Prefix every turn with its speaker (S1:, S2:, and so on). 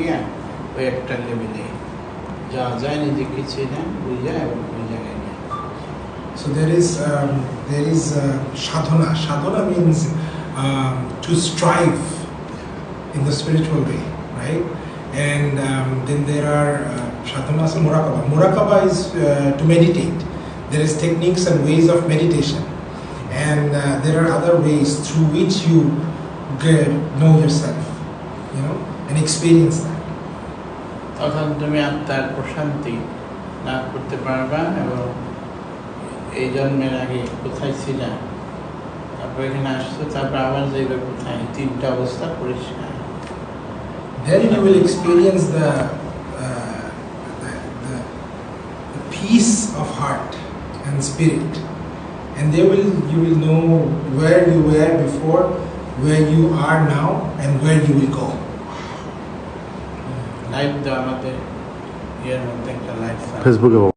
S1: করিয়া ওই একটা লেভেলে যাওয়া যায় নিজে কিছুই না বুঝা এবং ওই জায়গায় নিয়ে
S2: So there is um, there is uh, sadhana. Sadhana means um, to strive in the spiritual way, right? And um, then there are uh, sadhanas and murakaba. Murakaba is uh, to meditate. There is techniques and ways of meditation, and uh, there are other ways through which you get, know yourself, you know, and experience that.
S1: তখন তুমি আত্মার প্রশান্তি লাভ করতে পারবা এবং এই জন্মের আগে কোথায় ছিলা তারপর এখানে আসছো তারপর আবার যাইবে কোথায় তিনটা অবস্থা পরিষ্কার
S2: then you will experience the, uh, the, the, the peace of heart and spirit and there will you will know where you were before where you are now and where you will go
S1: life দেওয়া আমাদের ইয়ের মধ্যে একটা life
S3: ফেসবুকে